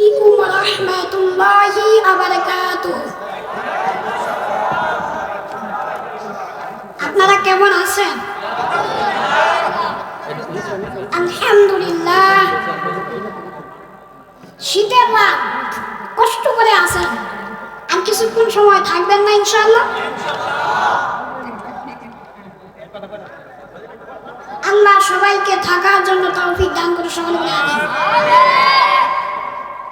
عليكم ورحمة الله وبركاته আপনারা কেমন আছেন? আলহামদুলিল্লাহ। শীতের রাত, কষ্ট করে আছেন। আর কিছুক্ষণ সময় থাকবেন না ইনশাল্লাহ আল্লাহ সবাইকে থাকার জন্য তৌফিক দান করে সকলে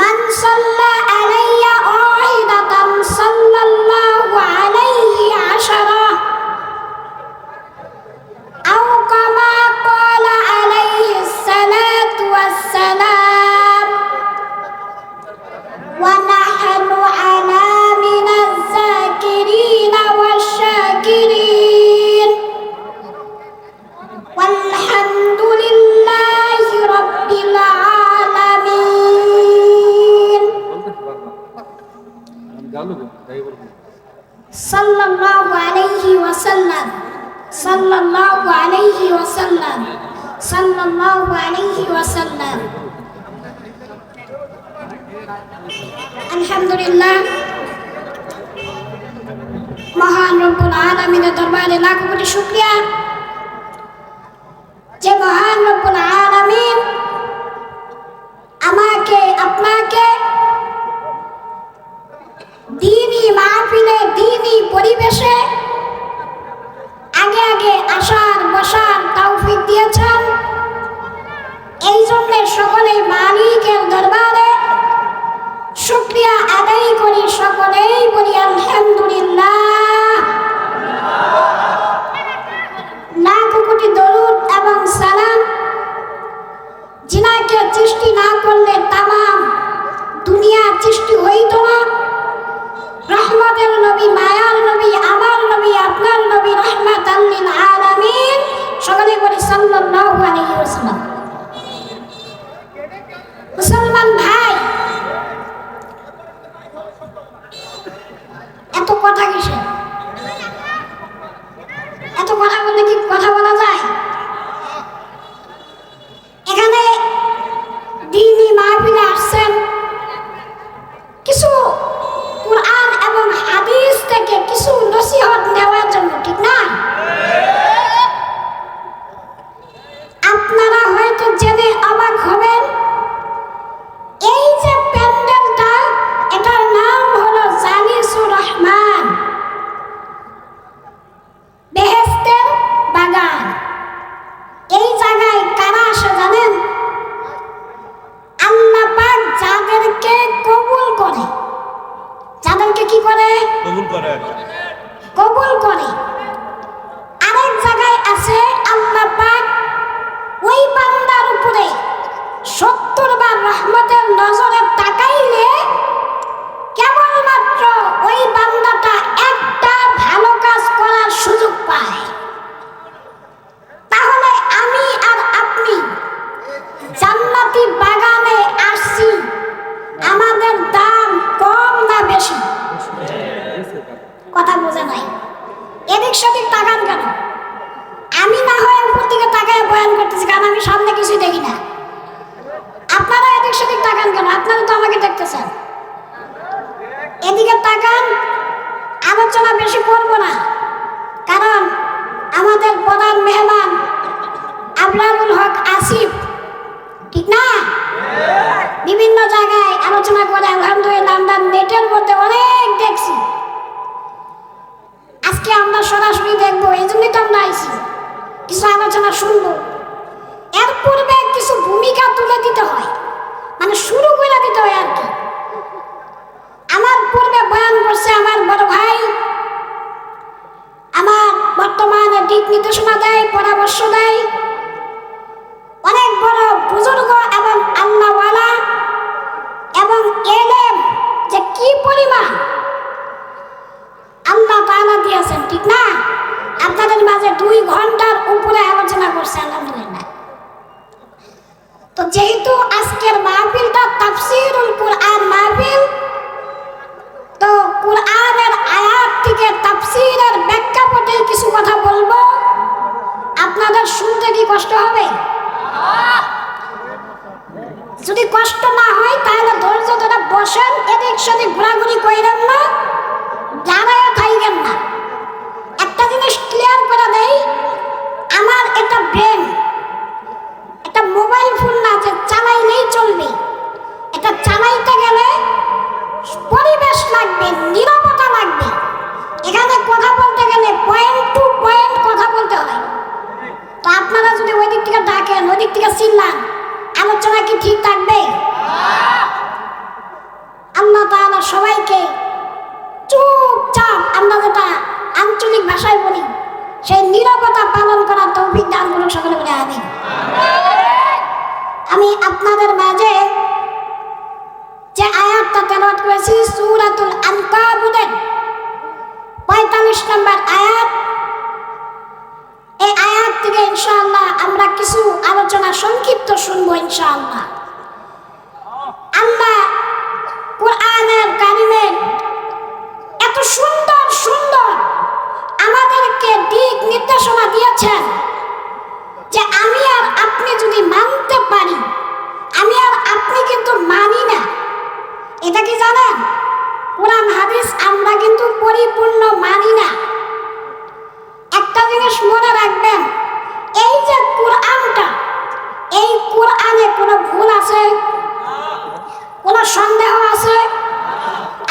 من صلى মহান রব্বুল আলমিনের দরবারে লাখ কোটি শুক্রিয়া। করে। এদিকে তাকান আলোচনা বেশি করব না, কারণ আমাদের প্রধান মেহমান আবরারুল হক আসিফ, ঠিক না? বিভিন্ন জায়গায় আলোচনা করে আলহামদুলিল্লাহ আমরা নেটের মধ্যে অনেক দেখছি। আজকে আমরা সরাসরি দেখব এই জন্যই তো আমরা আইছি। কিছু আলোচনা শুনব। এর পূর্বে কিছু ভূমিকা তুলে দিতে হয় মানে শুরু করে দিতে হয় আর কি। আমার পূর্বে বয়ান করছে আমার বড় ভাই। আমার বর্তমানে দিক নির্দেশনা দেয় পরামর্শ দেয় অনেক বড় বুজুর্গ এবং আল্লাহওয়ালা এবং এলেম যে কি পরিমাণ আল্লাহ তাআলা দিয়েছেন, ঠিক না? আপনাদের মাঝে দুই ঘণ্টার উপরে আলোচনা করছে, আলহামদুলিল্লাহ। তো যেহেতু আজকের মাহফিলটা তাফসীরুল বলব, আপনাদের শুনতে কি কষ্ট হবে? যদি কষ্ট না হয়, তাহলে ধৈর্য ধরে বসেন, এদিক সেদিক ঘোরাঘুরি কইরেন না দাঁড়ায় থাইবেন না। একটা জিনিস ক্লিয়ার করে দেই, আমার এটা ব্রেন একটা মোবাইল ফোন না চালাইলেই চলবে। এটা চালাইতে গেলে পরিবেশ লাগবে, নিরাপত্তা লাগবে। এখানে কথা বলতে গেলে পয়েন্ট টু পয়েন্ট কথা বলতে হয়। তো আপনারা যদি ওই দিক থেকে ডাকেন, ওই দিক থেকে চিনলাম আলোচনা কি ঠিক থাকবে? আল্লাহ তাআলা সবাইকে চুপচাপ আমরা যেটা আঞ্চলিক ভাষায় বলি, সেই নিরবতা পালন করার তৌফিক দান করুন সকলে বলে আমি আমি আপনাদের মাঝে যে আয়াতটা তেলাওয়াত করেছি, সূরাতুল আনকাবুতের পঁয়তাল্লিশ নম্বর আয়াত। এই আয়াত থেকে ইনশাআল্লাহ আমরা কিছু আলোচনা সংক্ষিপ্ত শুনব ইনশাআল্লাহ। আল্লাহ কোরআনের কারিমের এত সুন্দর সুন্দর আমাদেরকে দিক নির্দেশনা দিয়েছেন যে আমি আর আপনি যদি মানতে পারি, আমি আর আপনি কিন্তু মানি না। এটা কি জানেন? কোরআন, হাদিস আমরা কিন্তু পরিপূর্ণ মানি না। একটা জিনিস মনে রাখবেন, এই যে কোরআনটা, এই কোরআনে কোনো ভুল আছে? কোনো সন্দেহ আছে?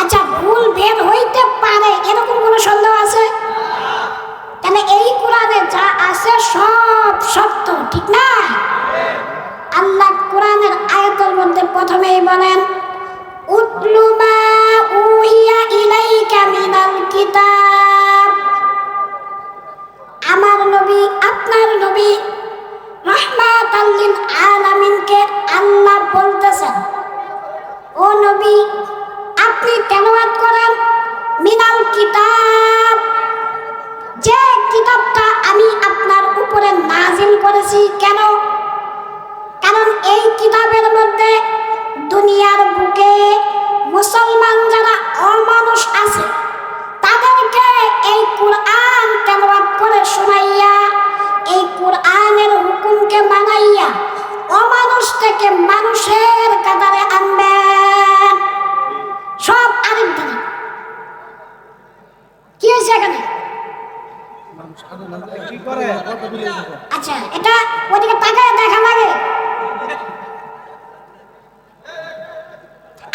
আচ্ছা ভুল বের হইতে পারে, এরকম কোনো সন্দেহ আছে? তাহলে এই কোরআনে যা আছে সব সত্য, ঠিক না? আল্লাহ কোরআনের আয়াতের মধ্যে প্রথমেই বলেন উতলু উহিয়া ইলাইকা মিনাল কিতাব। আমার নবী, আপনার নবী রহমাত আল্লিল আলামিনকে আল্লাহ বলতেছেন, ও নবী, আপনি তেলাওয়াত করেন মিনাল কিতাব। যে কিতাবটা আমি আপনার উপরে নাজিল করেছি কেন? কারণ এই কিতাবের মধ্যে দুনিয়ার বুকে মুসলমান যারা অমানুষ আছে, তাদেরকে এই কোরআন তেলাওয়াত করে শোনাইয়া, এই কোরআনের হুকুমকে মানাইয়া অমানুষ থেকে মানুষের কাতারে আনবেন সব আরেক দিনে। কি হয়েছে এখানে? আচ্ছা এটা ওইদিকে তাকায় দেখা লাগে।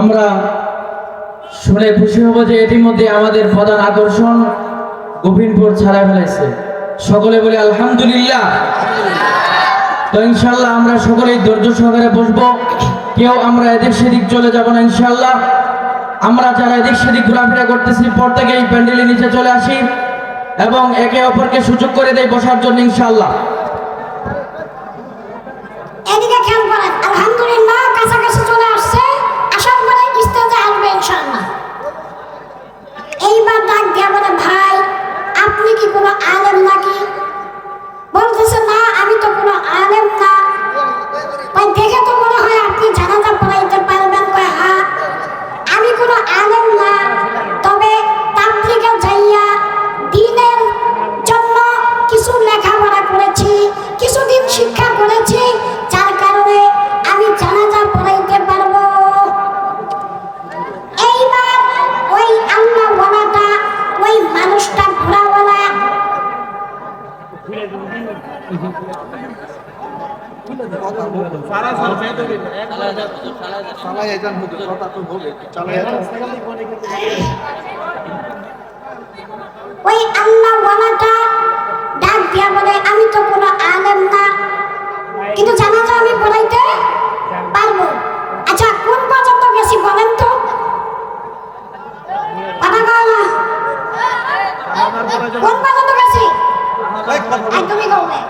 আমরা শুনে খুশি হব যে ইতিমধ্যে আমাদের প্রধান আকর্ষণ গোবিনপুর ছাড়া ফেলেছে। সকলে বলে আলহামদুলিল্লাহ। তো ইনশাল্লাহ আমরা সকলেই ধৈর্য সহকারে বসবো। কেউ আমরা এদিক সেদিক চলে যাব না ইনশাল্লাহ। আমরা যারা এদিক সেদিক ঘোরাফেরা করতেছি পর থেকেই প্যান্ডেলের নিচে চলে আসি এবং একে অপরকে সুযোগ করে দেয় বসার জন্য ইনশাল্লাহ। কিন্তু জানাজা আমি পড়াইতে পারব। আচ্ছা কোন পর্যন্ত বলেন তো? কোন পর্যন্ত গেছি? একদমই কমে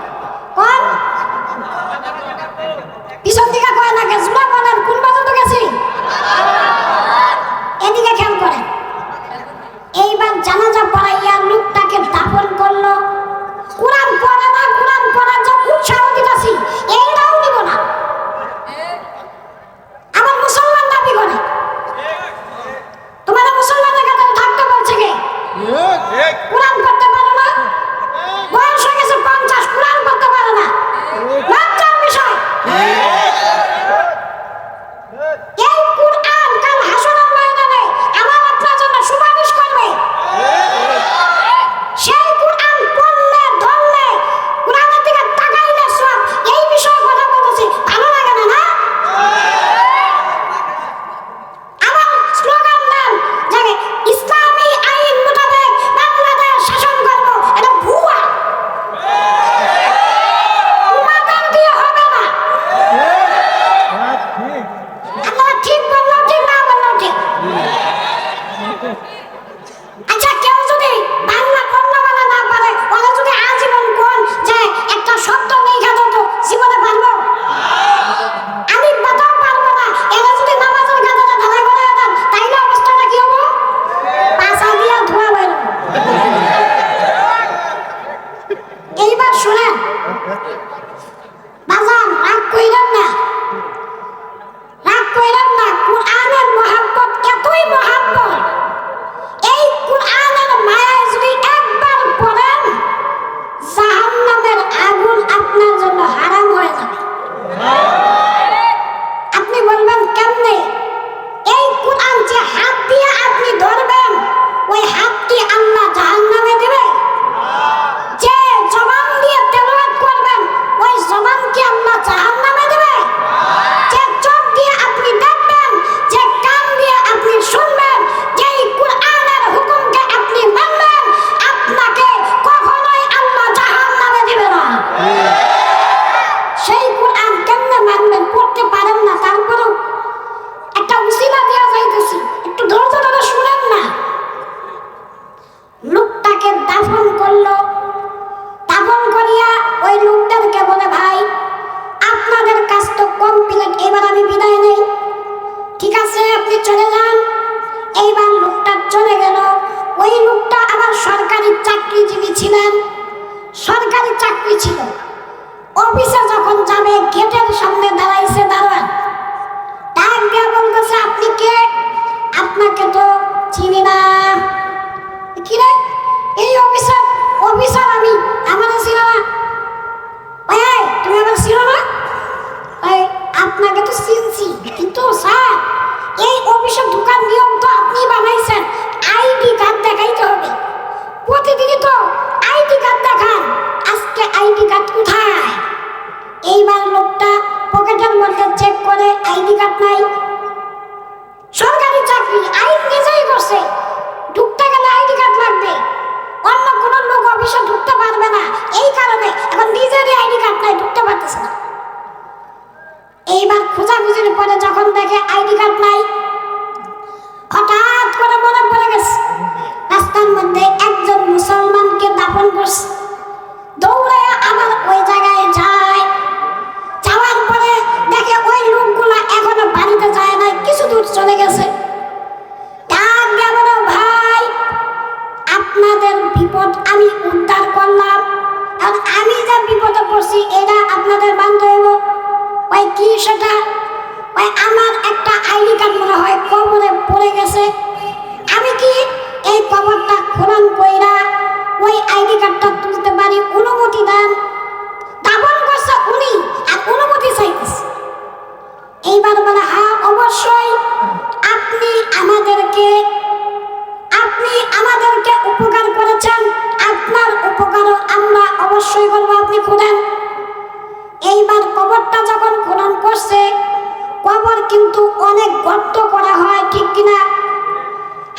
অনেক গর্ত করা হয়, ঠিক কিনা?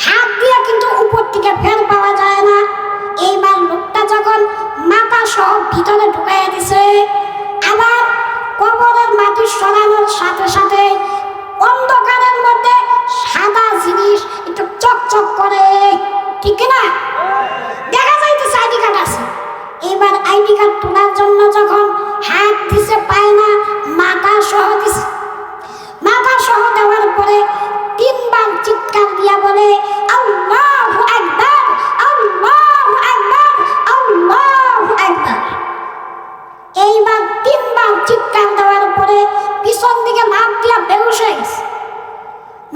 হাত দিয়ে কিন্তু উপর থেকে ফের পাওয়া যায় না। এইবার লোকটা যখন মাথা সহ ভিতরে ঢুকাইয়া দিছে, আবার কবরের মাটি সরানোর সাথে সাথে অন্ধকারের মধ্যে সাদা জিনিস একটু চকচক করে, ঠিক না দেখা যাইতেছে আইডি কার্ড আছে। এবার আইডি কার্ড তোলার জন্য যখন হাত দিছে, পায় না, মাথা সহ দিছে। মাথা সহ দেওয়ার পরে তিনবার চিৎকার দিয়া বলে, আল্লাহু আকবার আল্লাহু আকবার আল্লাহু আকবার। এইবার তিনবার চিৎকার দেওয়ার পরে পিছন দিকে লাভ দিয়া বেহুশ হয়ে গেছে।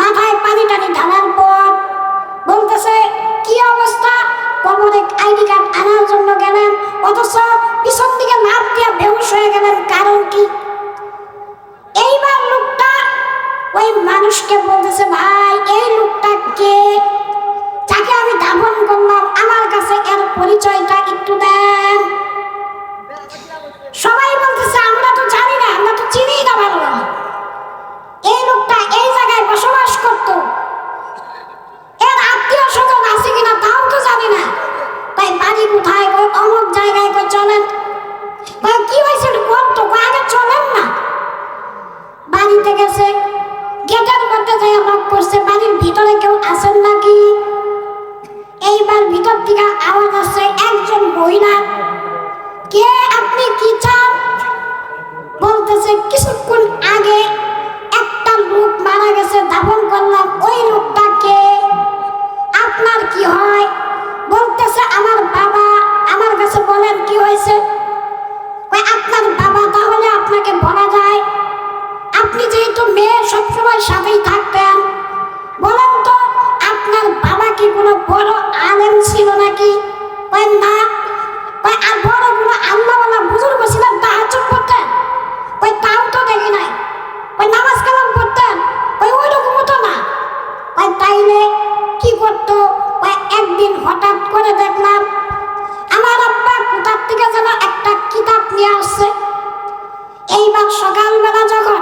মাথায় পানি টানি ঢালার পর বলতেছে, কি অবস্থা? কবরে আইডি কার্ড আনার জন্য গেলেন? অথচ পিছন দিকে লাভ দিয়া বেহুশ হয়ে গেলেন, কারণ কি? ওই মানুষকে বলতেছে, ভাই, এই লোকটা কে যাকে আমি দাফন করলাম, আমার কাছে এর পরিচয়টা একটু দেন। সবাই বলতেছে, আমরা তো জানি না, আমরা তো চিনি না ভালো। এই লোকটা এই জায়গায় বসবাস করত। এর আত্মীয় স্বজন আছে কিনা তাও তো জানি না। তাই বাড়ি কোথায় কই অমুক জায়গায় কই চলেন। কি হয়েছে? কোন আগে চলেন না। বাড়িতে গেছে গেটের মধ্যে যাই লক করছে, বাড়ির ভিতরে কেউ আছেন নাকি? এইবার ভিতর থেকে আওয়াজ আসছে, একজন মহিলা। কে আপনি, কি চান? বলতেছে, কিছুক্ষণ আগে একটা লোক মারা গেছে দাফন করলাম, ওই লোকটা কে? আপনার কি হয়? বলতেছে, আমার বাবা, আমার কাছে বলেন কি হয়েছে? আপনার বাবা তাহলে আপনাকে বলা যায় আপনি যেহেতু মেয়ে সবসময় সাথেই থাকতেন বলেন তো, আপনার বাবা কি কোনো বড় আলেম ছিল নাকি? না। নামাজ কালাম করতেন ওই তাইলে কি করতো? কই একদিন হঠাৎ করে দেখলাম, আমার আব্বা কোথার থেকে যেন একটা কিতাব নিয়ে আসছে। এইবার সকালবেলা যখন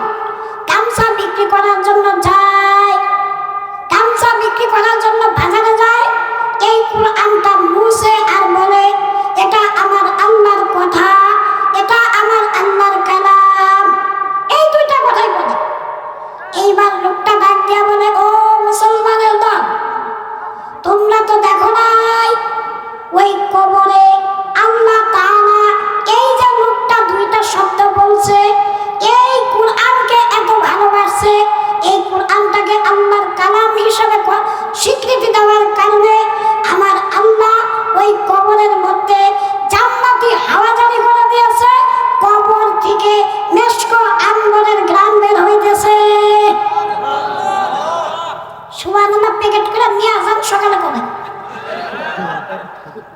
সুবহানাল্লাহ প্যাকেট করে নিয়ে আসেন সকালে করে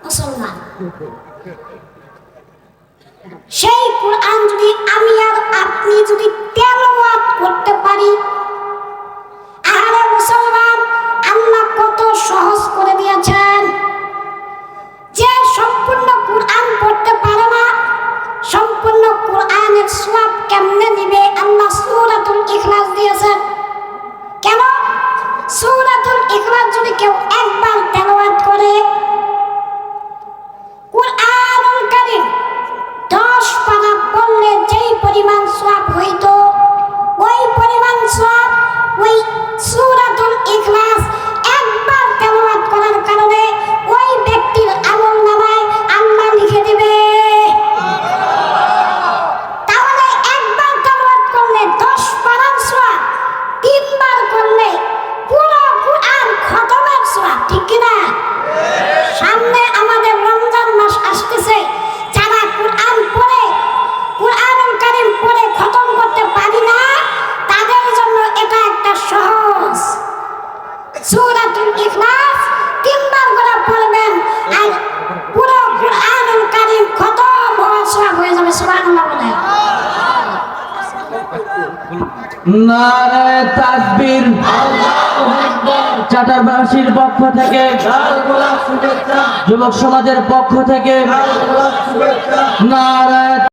মুসলমান। সেই কোরআন যদি আমি আর আপনি যদি তেলাওয়াত করতে পারি আরে মুসলমান, আল্লাহ কত সহজ করে দিয়েছেন। যে সম্পূর্ণ কোরআন পড়তে পারে না, সম্পূর্ণ কোরআনের সওয়াব কেমনে নিবে? আল্লাহ সূরাতুল ইখলাস দিয়েছেন। নারায় সূরাতুল ইখলাস যদি কেউ একবার তেলাওয়াত করে, কোরআনুল কারীম 10 পারা পড়লে যেই পরিমাণ সওয়াব হইতো থেকে যুবক সমাজের পক্ষ থেকে নারায়